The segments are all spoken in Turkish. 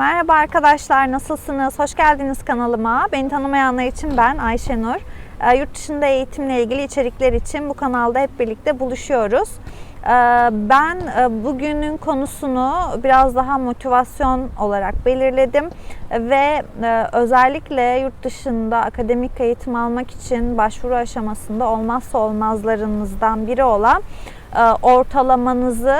Merhaba arkadaşlar, nasılsınız? Hoş geldiniz kanalıma. Beni tanımayanlar için ben Ayşenur. Ee, Yurt dışında eğitimle ilgili içerikler için bu kanalda hep birlikte buluşuyoruz. Ee, Ben e, bugünün konusunu biraz daha motivasyon olarak belirledim ve e, özellikle yurt dışında akademik eğitim almak için başvuru aşamasında olmazsa olmazlarınızdan biri olan e, ortalamanızı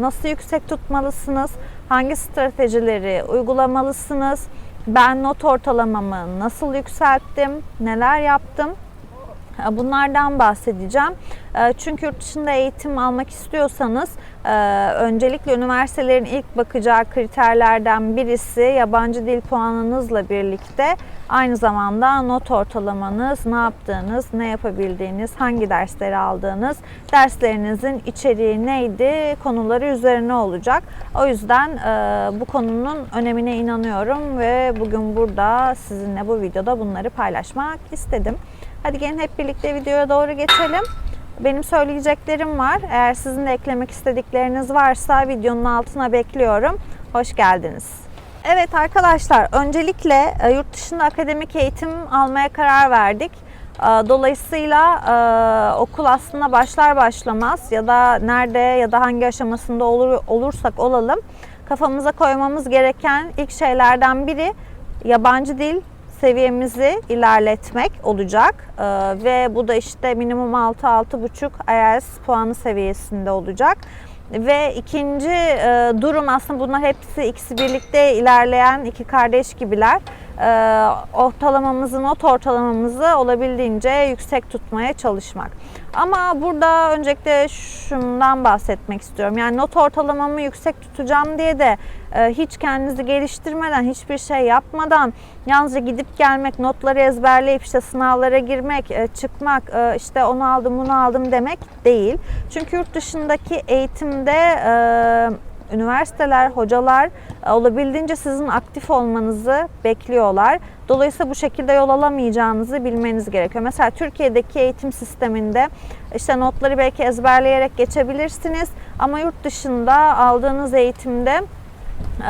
nasıl yüksek tutmalısınız, hangi stratejileri uygulamalısınız, ben not ortalamamı nasıl yükselttim, neler yaptım Bunlardan bahsedeceğim. E, Çünkü yurt dışında eğitim almak istiyorsanız e, öncelikle üniversitelerin ilk bakacağı kriterlerden birisi yabancı dil puanınızla birlikte aynı zamanda not ortalamanız, ne yaptığınız, ne yapabildiğiniz, hangi dersleri aldığınız, derslerinizin içeriği neydi, konuları üzerine olacak. O yüzden e, bu konunun önemine inanıyorum ve bugün burada sizinle bu videoda bunları paylaşmak istedim. Hadi gelin hep birlikte videoya doğru geçelim. Benim söyleyeceklerim var. Eğer sizin de eklemek istedikleriniz varsa videonun altına bekliyorum. Hoş geldiniz. Evet arkadaşlar, öncelikle e, yurt dışında akademik eğitim almaya karar verdik. E, Dolayısıyla e, okul aslında başlar başlamaz ya da nerede ya da hangi aşamasında olur, olursak olalım kafamıza koymamız gereken ilk şeylerden biri yabancı dil seviyemizi ilerletmek olacak Ee, ve bu da işte minimum 6-6,5 IELTS puanı seviyesinde olacak. Ve ikinci e, durum aslında bunlar hepsi ikisi birlikte ilerleyen iki kardeş gibiler. Ee, ortalamamızı, not ortalamamızı olabildiğince yüksek tutmaya çalışmak. Ama burada öncelikle şundan bahsetmek istiyorum. Yani not ortalamamı yüksek tutacağım diye de e, hiç kendinizi geliştirmeden, hiçbir şey yapmadan yalnızca gidip gelmek, notları ezberleyip işte sınavlara girmek, e, çıkmak, e, işte onu aldım, bunu aldım demek değil. Çünkü yurt dışındaki eğitimde üniversiteler, hocalar e, olabildiğince sizin aktif olmanızı bekliyorlar. Dolayısıyla bu şekilde yol alamayacağınızı bilmeniz gerekiyor. Mesela Türkiye'deki eğitim sisteminde işte notları belki ezberleyerek geçebilirsiniz ama yurt dışında aldığınız eğitimde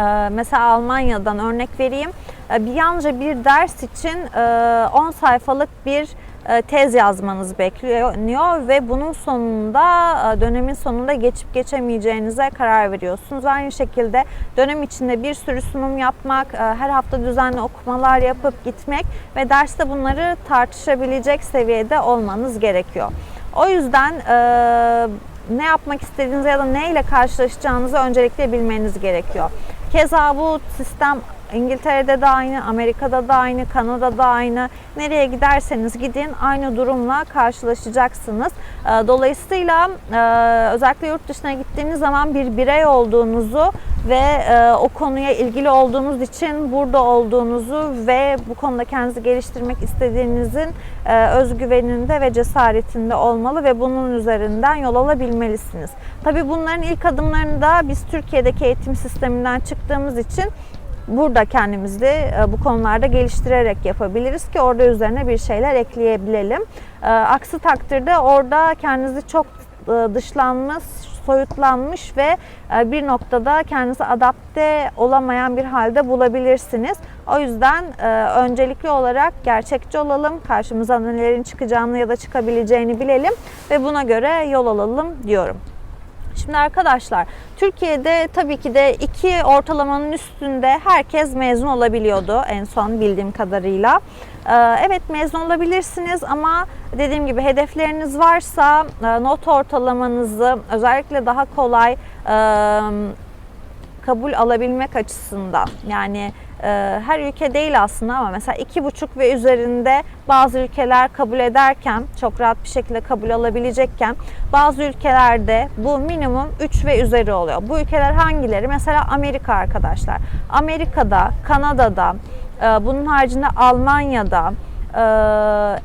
e, mesela Almanya'dan örnek vereyim. E, Bir yalnızca bir ders için e, 10 sayfalık bir tez yazmanız bekleniyor ve bunun sonunda e, dönemin sonunda geçip geçemeyeceğinize karar veriyorsunuz. Aynı şekilde dönem içinde bir sürü sunum yapmak, e, her hafta düzenli okumalar yapıp gitmek ve derste bunları tartışabilecek seviyede olmanız gerekiyor. O yüzden e, ne yapmak istediğinizi ya da ne ile karşılaşacağınızı öncelikle bilmeniz gerekiyor. Keza bu sistem İngiltere'de de aynı, Amerika'da da aynı, Kanada'da aynı. Nereye giderseniz gidin aynı durumla karşılaşacaksınız. Ee, Dolayısıyla e, özellikle yurt dışına gittiğiniz zaman bir birey olduğunuzu ve e, o konuya ilgili olduğunuz için burada olduğunuzu ve bu konuda kendinizi geliştirmek istediğinizin e, özgüveninde ve cesaretinde olmalı ve bunun üzerinden yol alabilmelisiniz. Tabii bunların ilk adımlarını da biz Türkiye'deki eğitim sisteminden çıktığımız için burada kendimizi e, bu konularda geliştirerek yapabiliriz ki orada üzerine bir şeyler ekleyebilelim. E, Aksi takdirde orada kendinizi çok e, dışlanmış, soyutlanmış ve bir noktada kendinizi adapte olamayan bir halde bulabilirsiniz. O yüzden öncelikli olarak gerçekçi olalım, karşımıza nelerin çıkacağını ya da çıkabileceğini bilelim ve buna göre yol alalım diyorum. Şimdi arkadaşlar Türkiye'de tabii ki de iki ortalamanın üstünde herkes mezun olabiliyordu en son bildiğim kadarıyla. Ee, Evet mezun olabilirsiniz ama dediğim gibi hedefleriniz varsa e, not ortalamanızı özellikle daha kolay kabul alabilmek açısından yani her ülke değil aslında ama mesela iki buçuk ve üzerinde bazı ülkeler kabul ederken çok rahat bir şekilde kabul alabilecekken bazı ülkelerde bu minimum 3 ve üzeri oluyor. Bu ülkeler hangileri? Mesela Amerika arkadaşlar. Amerika'da, Kanada'da, e, bunun haricinde Almanya'da, Ee,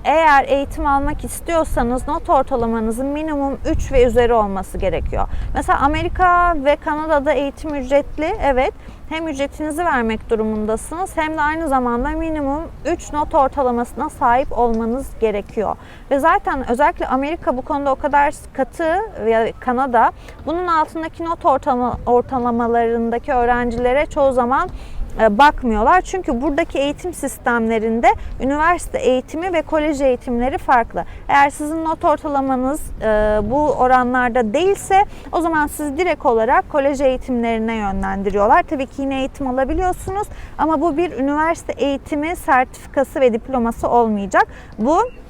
eğer eğitim almak istiyorsanız not ortalamanızın minimum 3 ve üzeri olması gerekiyor. Mesela Amerika ve Kanada'da eğitim ücretli. Evet hem ücretinizi vermek durumundasınız hem de aynı zamanda minimum 3 not ortalamasına sahip olmanız gerekiyor. Ve zaten özellikle Amerika bu konuda o kadar katı ve Kanada bunun altındaki not ortalama, ortalamalarındaki öğrencilere çoğu zaman bakmıyorlar. Çünkü buradaki eğitim sistemlerinde üniversite eğitimi ve kolej eğitimleri farklı. Eğer sizin not ortalamanız e, bu oranlarda değilse o zaman sizi direkt olarak kolej eğitimlerine yönlendiriyorlar. Tabii ki yine eğitim alabiliyorsunuz ama bu bir üniversite eğitimi sertifikası ve diploması olmayacak. Bu e,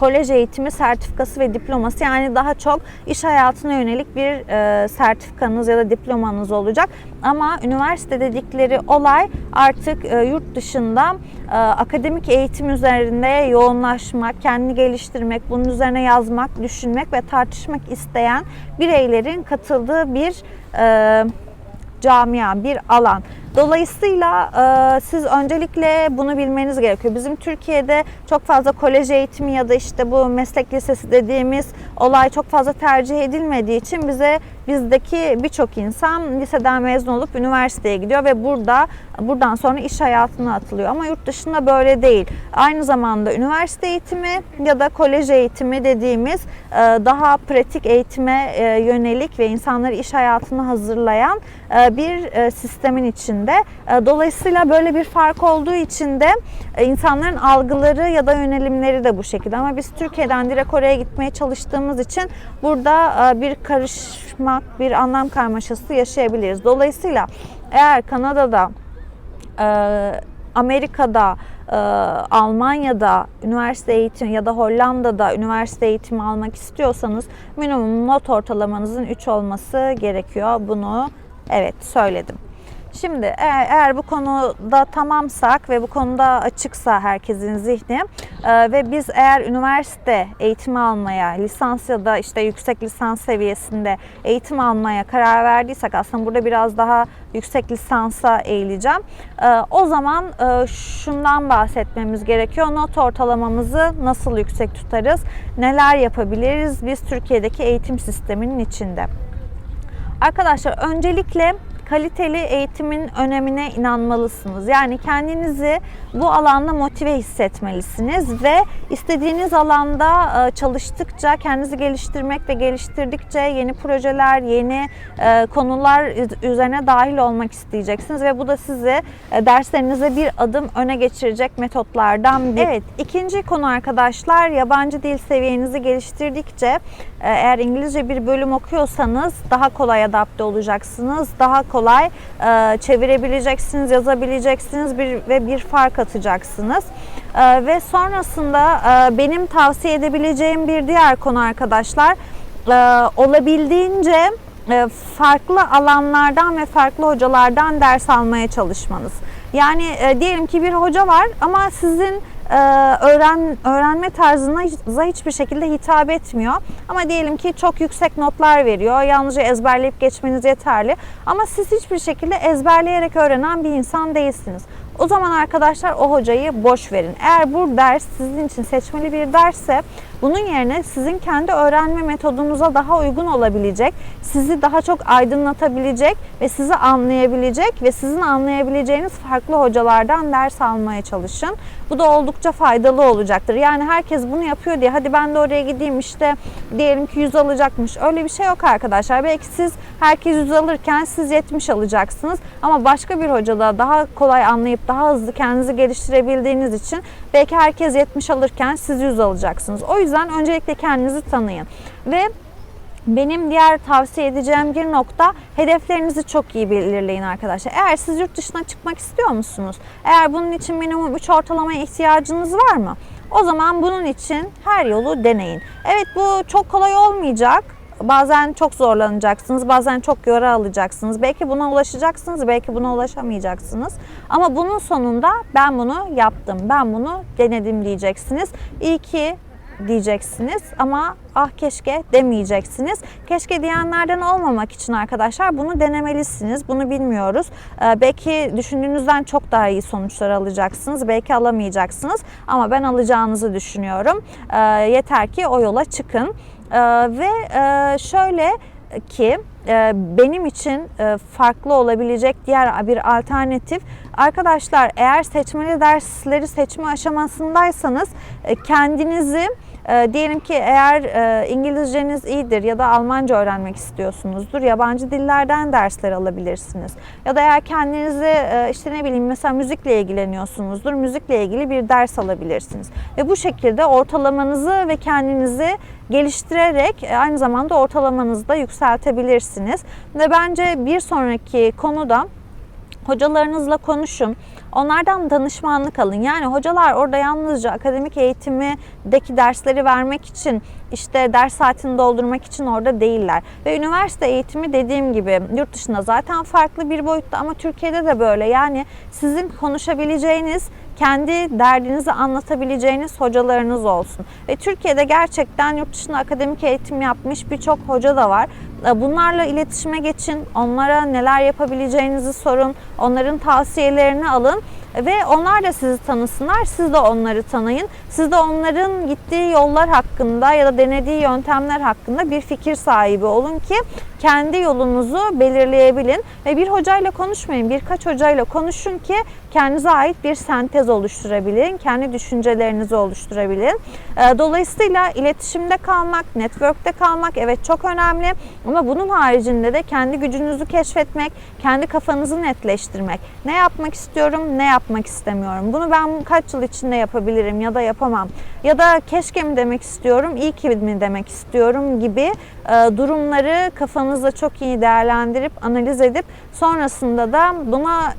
kolej eğitimi sertifikası ve diploması yani daha çok iş hayatına yönelik bir e, sertifikanız ya da diplomanız olacak. Ama üniversite dedikleri olay artık e, yurt dışında e, akademik eğitim üzerinde yoğunlaşmak, kendini geliştirmek, bunun üzerine yazmak, düşünmek ve tartışmak isteyen bireylerin katıldığı bir e, camia, bir alan. Dolayısıyla e, siz öncelikle bunu bilmeniz gerekiyor. Bizim Türkiye'de çok fazla kolej eğitimi ya da işte bu meslek lisesi dediğimiz olay çok fazla tercih edilmediği için bize bizdeki birçok insan liseden mezun olup üniversiteye gidiyor ve burada buradan sonra iş hayatına atılıyor. Ama yurt dışında böyle değil. Aynı zamanda üniversite eğitimi ya da kolej eğitimi dediğimiz e, daha pratik eğitime e, yönelik ve insanları iş hayatına hazırlayan e, bir sistemin içinde. Dolayısıyla böyle bir fark olduğu için de insanların algıları ya da yönelimleri de bu şekilde. Ama biz Türkiye'den direkt oraya gitmeye çalıştığımız için burada bir karışmak, bir anlam karmaşası yaşayabiliriz. Dolayısıyla eğer Kanada'da e, Amerika'da, e, Almanya'da üniversite eğitimi ya da Hollanda'da üniversite eğitimi almak istiyorsanız minimum not ortalamanızın 3 olması gerekiyor. Bunu evet söyledim. Şimdi eğer, eğer bu konuda tamamsak ve bu konuda açıksa herkesin zihni e, ve biz eğer üniversite eğitimi almaya, lisans ya da işte yüksek lisans seviyesinde eğitim almaya karar verdiysek aslında burada biraz daha yüksek lisansa eğileceğim. E, o zaman e, şundan bahsetmemiz gerekiyor. Not ortalamamızı nasıl yüksek tutarız? Neler yapabiliriz biz Türkiye'deki eğitim sisteminin içinde? Arkadaşlar öncelikle kaliteli eğitimin önemine inanmalısınız. Yani kendinizi bu alanda motive hissetmelisiniz ve istediğiniz alanda e, çalıştıkça, kendinizi geliştirmek ve geliştirdikçe yeni projeler, yeni e, konular üzerine dahil olmak isteyeceksiniz ve bu da sizi e, derslerinize bir adım öne geçirecek metotlardan biri. Evet, ikinci konu arkadaşlar yabancı dil seviyenizi geliştirdikçe eğer İngilizce bir bölüm okuyorsanız daha kolay adapte olacaksınız. Daha kolay e, çevirebileceksiniz, yazabileceksiniz bir, ve bir fark atacaksınız. E, ve sonrasında e, benim tavsiye edebileceğim bir diğer konu arkadaşlar e, olabildiğince e, farklı alanlardan ve farklı hocalardan ders almaya çalışmanız. Yani e, diyelim ki bir hoca var ama sizin öğren öğrenme tarzına hiçbir şekilde hitap etmiyor. Ama diyelim ki çok yüksek notlar veriyor. Yalnızca ezberleyip geçmeniz yeterli. Ama siz hiçbir şekilde ezberleyerek öğrenen bir insan değilsiniz. O zaman arkadaşlar o hocayı boş verin. Eğer bu ders sizin için seçmeli bir dersse bunun yerine sizin kendi öğrenme metodunuza daha uygun olabilecek, sizi daha çok aydınlatabilecek ve sizi anlayabilecek ve sizin anlayabileceğiniz farklı hocalardan ders almaya çalışın. Bu da oldukça faydalı olacaktır. Yani herkes bunu yapıyor diye hadi ben de oraya gideyim işte diyelim ki 100 alacakmış. Öyle bir şey yok arkadaşlar. Belki siz herkes 100 alırken siz 70 alacaksınız. Ama başka bir hocada daha kolay anlayıp daha hızlı kendinizi geliştirebildiğiniz için belki herkes 70 alırken siz 100 alacaksınız. O yüzden öncelikle kendinizi tanıyın. Ve benim diğer tavsiye edeceğim bir nokta hedeflerinizi çok iyi belirleyin arkadaşlar. Eğer siz yurt dışına çıkmak istiyor musunuz? Eğer bunun için minimum 3 ortalamaya ihtiyacınız var mı? O zaman bunun için her yolu deneyin. Evet bu çok kolay olmayacak. Bazen çok zorlanacaksınız, bazen çok yara alacaksınız. Belki buna ulaşacaksınız, belki buna ulaşamayacaksınız. Ama bunun sonunda ben bunu yaptım, ben bunu denedim diyeceksiniz. İyi ki diyeceksiniz ama ah keşke demeyeceksiniz. Keşke diyenlerden olmamak için arkadaşlar bunu denemelisiniz. Bunu bilmiyoruz. Ee, belki düşündüğünüzden çok daha iyi sonuçlar alacaksınız. Belki alamayacaksınız ama ben alacağınızı düşünüyorum. Ee, yeter ki o yola çıkın. Ee, ve e, şöyle ki benim için e, farklı olabilecek diğer bir alternatif arkadaşlar eğer seçmeli dersleri seçme aşamasındaysanız e, kendinizi e, diyelim ki eğer İngilizceniz iyidir ya da Almanca öğrenmek istiyorsunuzdur. Yabancı dillerden dersler alabilirsiniz. Ya da eğer kendinizi işte ne bileyim mesela müzikle ilgileniyorsunuzdur. Müzikle ilgili bir ders alabilirsiniz. Ve bu şekilde ortalamanızı ve kendinizi geliştirerek aynı zamanda ortalamanızı da yükseltebilirsiniz. Ve bence bir sonraki konuda hocalarınızla konuşun. Onlardan danışmanlık alın. Yani hocalar orada yalnızca akademik eğitimdeki dersleri vermek için işte ders saatini doldurmak için orada değiller. Ve üniversite eğitimi dediğim gibi yurt dışında zaten farklı bir boyutta ama Türkiye'de de böyle. Yani sizin konuşabileceğiniz kendi derdinizi anlatabileceğiniz hocalarınız olsun. Ve Türkiye'de gerçekten yurt dışında akademik eğitim yapmış birçok hoca da var. Bunlarla iletişime geçin, onlara neler yapabileceğinizi sorun, onların tavsiyelerini alın ve onlar da sizi tanısınlar, siz de onları tanıyın. Siz de onların gittiği yollar hakkında ya da denediği yöntemler hakkında bir fikir sahibi olun ki kendi yolunuzu belirleyebilin ve bir hocayla konuşmayın, birkaç hocayla konuşun ki kendinize ait bir sentez oluşturabilin, kendi düşüncelerinizi oluşturabilin. Dolayısıyla iletişimde kalmak, network'te kalmak evet çok önemli ama bunun haricinde de kendi gücünüzü keşfetmek, kendi kafanızı netleştirmek. Ne yapmak istiyorum, ne yapmak istemiyorum. Bunu ben kaç yıl içinde yapabilirim ya da yapamam. Ya da keşke mi demek istiyorum, iyi ki mi demek istiyorum gibi durumları kafanızda çok iyi değerlendirip analiz edip sonrasında da buna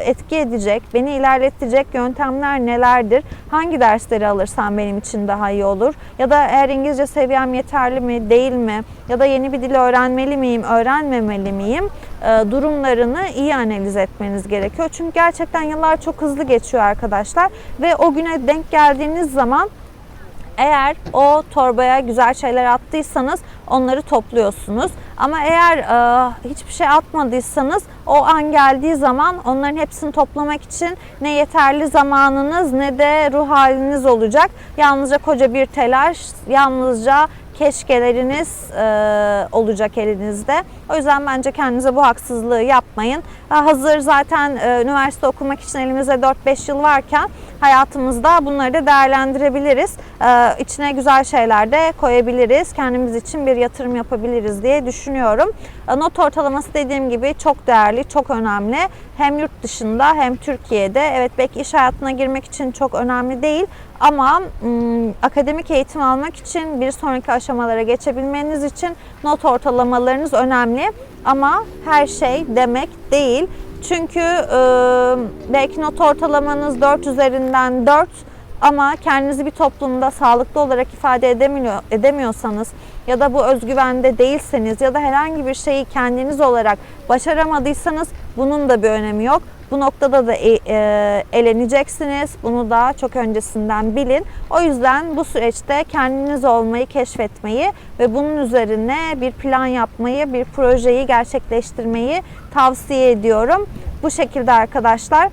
etki edecek, beni ilerletecek yöntemler nelerdir? Hangi dersleri alırsam benim için daha iyi olur? Ya da eğer İngilizce seviyem yeterli mi, değil mi? Ya da yeni bir dil öğrenmeli miyim, öğrenmemeli miyim? Durumlarını iyi analiz etmeniz gerekiyor. Çünkü gerçekten yıllar çok hızlı geçiyor arkadaşlar ve o güne denk geldiğiniz zaman eğer o torbaya güzel şeyler attıysanız onları topluyorsunuz. Ama eğer e, hiçbir şey atmadıysanız o an geldiği zaman onların hepsini toplamak için ne yeterli zamanınız ne de ruh haliniz olacak. Yalnızca koca bir telaş, yalnızca keşkeleriniz e, olacak elinizde. O yüzden bence kendinize bu haksızlığı yapmayın. Hazır zaten e, üniversite okumak için elimizde 4-5 yıl varken hayatımızda bunları da değerlendirebiliriz. E, içine güzel şeyler de koyabiliriz. Kendimiz için bir yatırım yapabiliriz diye düşünüyorum. E, not ortalaması dediğim gibi çok değerli, çok önemli. Hem yurt dışında hem Türkiye'de. Evet belki iş hayatına girmek için çok önemli değil ama ım, akademik eğitim almak için bir sonraki aşamalara geçebilmeniz için not ortalamalarınız önemli. Ama her şey demek değil. Çünkü e, belki not ortalamanız 4 üzerinden 4 ama kendinizi bir toplumda sağlıklı olarak ifade edemiyor, edemiyorsanız ya da bu özgüvende değilseniz ya da herhangi bir şeyi kendiniz olarak başaramadıysanız bunun da bir önemi yok. Bu noktada da e, e, eleneceksiniz. Bunu da çok öncesinden bilin. O yüzden bu süreçte kendiniz olmayı keşfetmeyi ve bunun üzerine bir plan yapmayı, bir projeyi gerçekleştirmeyi tavsiye ediyorum. Bu şekilde arkadaşlar.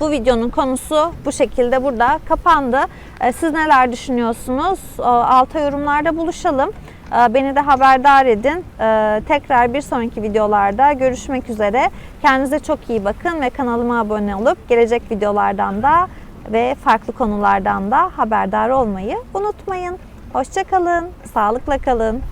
Bu videonun konusu bu şekilde burada kapandı. Siz neler düşünüyorsunuz? Alta yorumlarda buluşalım. Beni de haberdar edin. Tekrar bir sonraki videolarda görüşmek üzere. Kendinize çok iyi bakın ve kanalıma abone olup gelecek videolardan da ve farklı konulardan da haberdar olmayı unutmayın. Hoşçakalın, sağlıkla kalın.